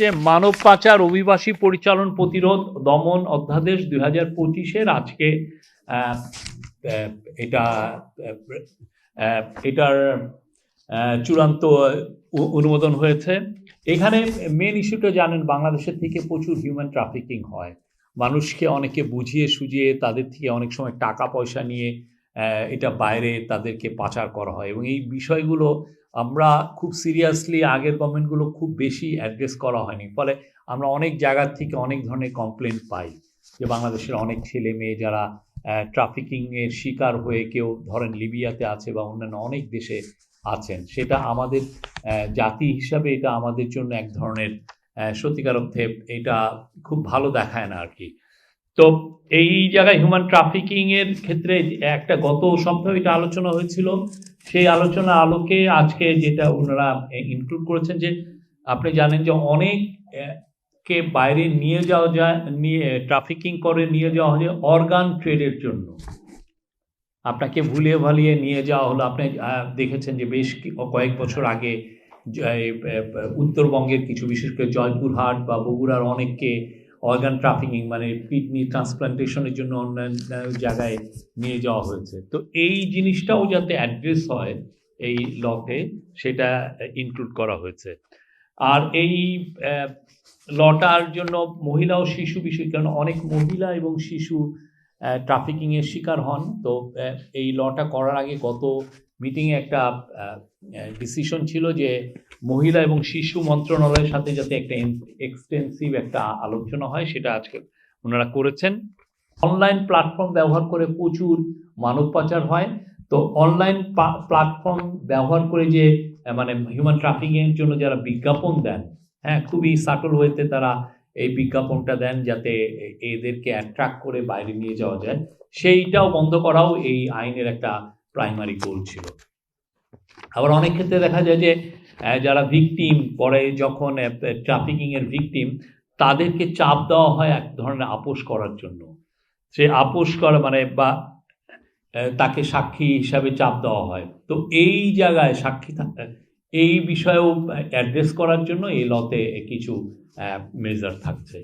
যে মানব পাচার অভিবাসী পরিচালন প্রতিরোধ দমন অধ্যাদেশ দুই হাজার পঁচিশের আজকে এটা এটার চূড়ান্ত অনুমোদন হয়েছে। এখানে মেন ইস্যুটা জানেন, বাংলাদেশের থেকে প্রচুর হিউম্যান ট্রাফিকিং হয়। মানুষকে অনেকে বুঝিয়ে সুঝিয়ে তাদের থেকে অনেক সময় টাকা পয়সা নিয়ে এটা বাইরে তাদেরকে পাচার করা হয়। এবং এই বিষয়গুলো আমরা খুব সিরিয়াসলি আগের গভর্নমেন্টগুলো খুব বেশি অ্যাড্রেস করা হয়নি। ফলে আমরা অনেক জায়গার থেকে অনেক ধরনের কমপ্লেন পাই যে বাংলাদেশের অনেক ছেলে মেয়ে যারা ট্রাফিকিংয়ের শিকার হয়ে কেউ ধরেন লিবিয়াতে আছে বা অন্যান্য অনেক দেশে আছেন। সেটা আমাদের জাতি হিসাবে এটা আমাদের জন্য এক ধরনের সত্যিকার অর্থে এটা খুব ভালো দেখায় না আর কি তো এই জায়গায় হিউম্যান ট্রাফিকিং এর ক্ষেত্রে একটা গত সপ্তাহে এটা আলোচনা হয়েছিল। সেই আলোচনা আলোকে আজকে যেটা ওনারা ইনক্লুড করেছেন যে আপনি জানেন যে অনেক আহ, কে বাইরে নিয়ে যাওয়া যায় নিয়ে ট্রাফিকিং করে নিয়ে যাওয়া হয় অর্গান ট্রেডের জন্য। আপনাকে ভুলিয়ে ভালিয়ে নিয়ে যাওয়া হলো। আপনি দেখেছেন যে বেশ কয়েক বছর আগে উত্তরবঙ্গের কিছু বিশেষ করে জয়পুরহাট বা বগুড়ার অনেককে অর্গান ট্রাফিকিং মানে কিডনি ট্রান্সপ্লান্টেশনের জন্য অন্যান্য জায়গায় নিয়ে যাওয়া হয়েছে। তো এই জিনিসটাও যাতে অ্যাড্রেস হয় এই লতে সেটা ইনক্লুড করা হয়েছে। আর এই লটার জন্য মহিলা ও শিশু বিষয়, কারণ অনেক মহিলা এবং শিশু ট্রাফিকিংয়ের শিকার হন। তো এই লটা করার আগে গত মিটিংয়ে একটা ডিসিশন ছিল যে মহিলা এবং শিশু মন্ত্রণালয়ের সাথে যাতে একটা এক্সটেন্সিভ একটা আলোচনা হয়, সেটা আজকে ওনারা করেছেন। অনলাইন প্ল্যাটফর্ম ব্যবহার করে প্রচুর মানব পাচার হয়। তো অনলাইন প্ল্যাটফর্ম ব্যবহার করে যে মানে হিউম্যান ট্রাফিকিংয়ের জন্য যারা বিজ্ঞাপন দেন হ্যাঁ খুবই সাটল হয়েতে তারা এই বিজ্ঞাপনটা দেন যাতে এদেরকে অ্যাট্রাক্ট করে বাইরে নিয়ে যাওয়া যায়। সেইটাও বন্ধ করাও এই আইনের একটা প্রাইমারি গোল ছিল। আবার অনেক ক্ষেত্রে দেখা যায় যে যারা ভিকটিম পরে যখন ট্রাফিকিং এর ভিকটিম তাদেরকে চাপ দেওয়া হয় এক ধরনের আপোষ করার জন্য। সে আপোষ করা মানে বা তাকে সাক্ষী হিসাবে চাপ দেওয়া হয়। তো এই জায়গায় সাক্ষী এই বিষয়েও অ্যাড্রেস করার জন্য এই লতে কিছু মেজার থাকছে।